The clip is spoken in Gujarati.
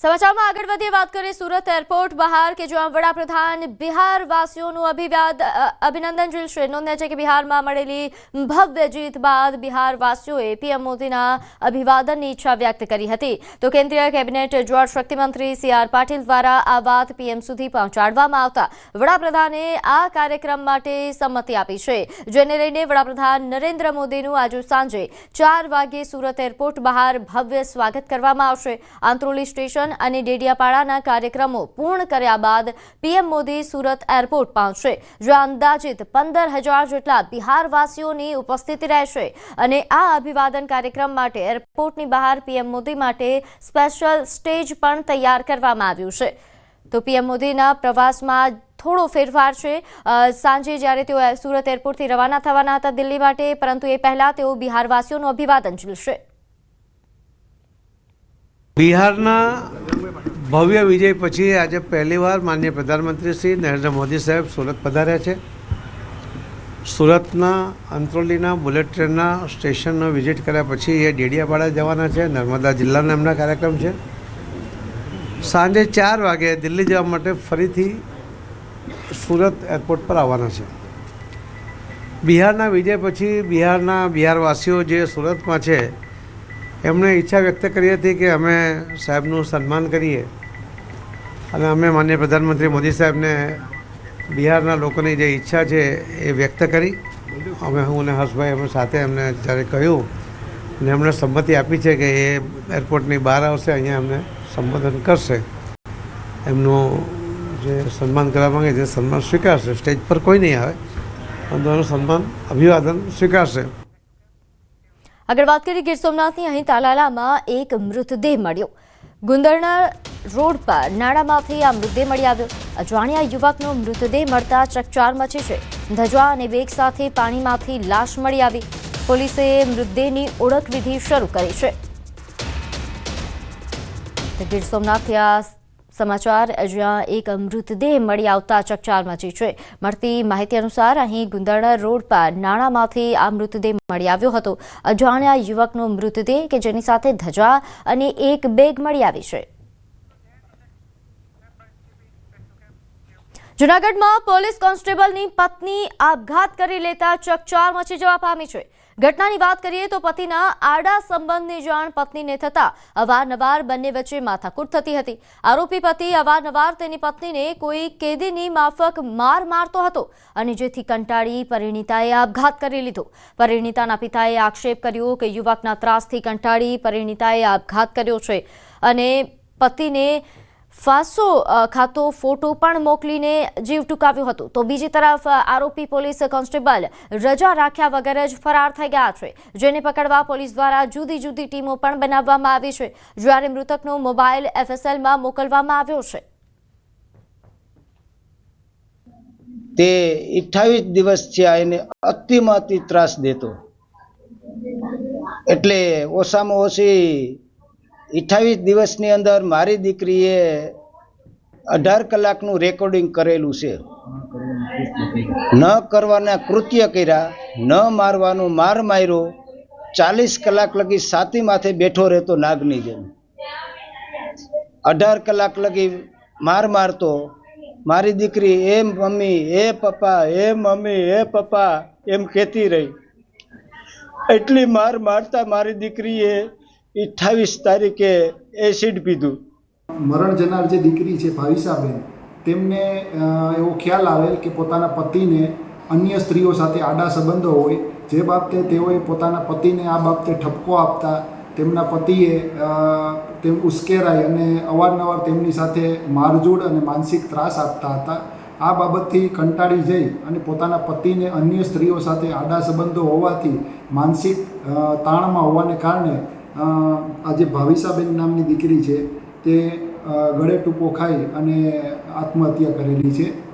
સમાચારમાં આગળ વધીએ, વાત કરીએ સુરત એરપોર્ટ બહાર કે જ્યાં વડાપ્રધાન બિહારવાસીઓનું અભિવાદ અભિનંદન ઝીલશે. નોંધ્યા છે કે બિહારમાં મળેલી ભવ્ય જીત બાદ બિહારવાસીઓએ પીએમ મોદીના અભિવાદનની ઈચ્છા વ્યક્ત કરી હતી. તો કેન્દ્રીય કેબિનેટ જળ શક્તિમંત્રી સી પાટીલ દ્વારા આ વાત પીએમ સુધી પહોંચાડવામાં આવતા વડાપ્રધાને આ કાર્યક્રમ માટે સંમતિ આપી છે. જેને લઈને વડાપ્રધાન નરેન્દ્ર મોદીનું આજે સાંજે ચાર વાગ્યે સુરત એરપોર્ટ બહાર ભવ્ય સ્વાગત કરવામાં આવશે. આંત્રોલી સ્ટેશન અને ડેડિયાપાડાના કાર્યક્રમો પૂર્ણ કર્યા બાદ પીએમ મોદી સુરત એરપોર્ટ પહોંચશે, જ્યાં અંદાજિત પંદર હજાર જેટલા બિહારવાસીઓની ઉપસ્થિતિ રહેશે. અને આ અભિવાદન કાર્યક્રમ માટે એરપોર્ટની બહાર પીએમ મોદી માટે સ્પેશિયલ સ્ટેજ પણ તૈયાર કરવામાં આવ્યું છે. તો પીએમ મોદીના પ્રવાસમાં થોડો ફેરફાર છે. સાંજે જ્યારે તેઓ સુરત એરપોર્ટથી રવાના થવાના હતા દિલ્હી માટે, પરંતુ એ પહેલા તેઓ બિહારવાસીઓનું અભિવાદન ઝીલશે. બિહારના ભવ્ય વિજય પછી આજે પહેલીવાર માનનીય પ્રધાનમંત્રી શ્રી નરેન્દ્ર મોદી સાહેબ સુરત પધાર્યા છે. સુરતના અંત્રોલીના બુલેટ ટ્રેનના સ્ટેશનનો વિઝિટ કર્યા પછી એ ડેડિયાપાડા જવાના છે, નર્મદા જિલ્લાના એમના કાર્યક્રમ છે. સાંજે ચાર વાગે દિલ્હી જવા માટે ફરીથી સુરત એરપોર્ટ પર આવવાના છે. બિહારના વિજય પછી બિહારના બિહારવાસીઓ જે સુરતમાં છે એમણે ઈચ્છા વ્યક્ત કરી હતી કે અમે સાહેબનું સન્માન કરીએ. અને અમે માન્ય પ્રધાનમંત્રી મોદી સાહેબને બિહારના લોકોની જે ઈચ્છા છે એ વ્યક્ત કરી. અમે હું અને હર્ષભાઈ અમે સાથે એમને જ્યારે કહ્યું અને એમણે સંમતિ આપી છે કે એ એરપોર્ટની બહાર આવશે, અહીંયા એમને સંબોધન કરશે. એમનું જે સન્માન કરવા માંગે છે, સન્માન સ્વીકારશે. સ્ટેજ પર કોઈ નહીં આવે. પરંતુ એનું સન્માન અભિવાદન સ્વીકારશે. આગળ વાત કરીએ ગીર સોમનાથની, અહીં તાલાલામાં એક મૃતદેહ મળ્યો. ગુંદરના રોડ પર નાળામાંથી આ મૃતદેહ મળી આવ્યો. અજાણ્યા યુવકનો મૃતદેહ મળતા ચકચાર મચી છે. ધજવા અને વેગ સાથે પાણીમાંથી લાશ મળી આવી. પોલીસે મૃતદેહની ઓળખ વિધિ શરૂ કરી છે. ગીર સોમનાથથી આ સમાચાર જ્યાં એક મૃતદેહ મળી આવતા ચકચાર મચી છે. મળતી માહિતી અનુસાર અહીં ગુંદરણા રોડ પર નાણામાંથી આ મૃતદેહ મળી આવ્યો હતો. અજાણ્યા યુવકનો મૃતદેહ કે જેની સાથે ધજા અને એક બેગ મળી આવી છે. જૂનાગઢમાં પોલીસ કોન્સ્ટેબલની પત્ની આપઘાત કરી લેતા ચકચાર મચી જવા પામી છે. ઘટનાની વાત કરીએ તો પતિના આડા સંબંધની જાણ પત્નીને થતા અવારનવાર બંને વચ્ચે માથાકૂટ થતી હતી. આરોપી પતિ અવારનવાર તેની પત્નીને કોઈ કેદીની માફક માર મારતો હતો અને જેથી કંટાળી પરિણીતાએ આપઘાત કરી લીધો. પરિણીતાના પિતાએ આક્ષેપ કર્યો કે યુવકના ત્રાસથી કંટાળી પરિણીતાએ આપઘાત કર્યો છે અને પતિને ફાંસો ખાતો ફોટો પણ મોકલીને જીવ ટૂંકાવ્યો હતો. તો બીજી તરફ આરોપી પોલીસ કોન્સ્ટેબલ રજા રાખ્યા વગર જ ફરાર થઈ ગયા છે, જેને પકડવા પોલીસ દ્વારા જુદી જુદી ટીમો પણ બનાવવામાં આવી છે, જ્યારે મૃતકનો મોબાઈલ એફએસએલમાં મોકલવામાં આવ્યો છે. તે અઠ્ઠાવીસ દિવસ છે એને અતિમાં અતિ ત્રાસ દેતો. એટલે ઓછામાં ઓછી અઠ્ઠાવીસ દિવસની અંદર મારી દીકરીએ અઢાર કલાકનું રેકોર્ડિંગ કરેલું છે. ન કરવાના કૃત્ય કર્યા, ન મારવાનું માર માર્યો, ચાલીસ કલાક લગી સાતી માથે બેઠો રહેતો નાગની જેમ. અઢાર કલાક લગી માર મારતો, મારી દીકરી એ મમ્મી, એ પપ્પા, એ મમ્મી, એ પપ્પા, એમ કહેતી રહી. એટલી માર મારતા મારી દીકરીએ અઠ્ઠાવીસ તારીખે એસિડ પીધું. મરણ જનાર જે દીકરી છે ભાવિસાબેન તેમને એવો ખ્યાલ આવેલ કે પોતાના પતિને અન્ય સ્ત્રીઓ સાથે આડા સંબંધો હોય, જે બાબતે તેઓએ પોતાના પતિને આ બાબતે ઠપકો આપતા, તેમના પતિએ તેમ ઉશ્કેરાય અને અવારનવાર તેમની સાથે મારઝૂડ અને માનસિક ત્રાસ આપતા હતા. આ બાબતથી કંટાળી જઈ અને પોતાના પતિને અન્ય સ્ત્રીઓ સાથે આડા સંબંધો હોવાથી માનસિક તાણમાં હોવાને કારણે અ, આ ભાવિસાબેન નામની દીકરી છે તે ગળે ટૂંકો ખાઈ અને આત્મહત્યા કરેલી છે.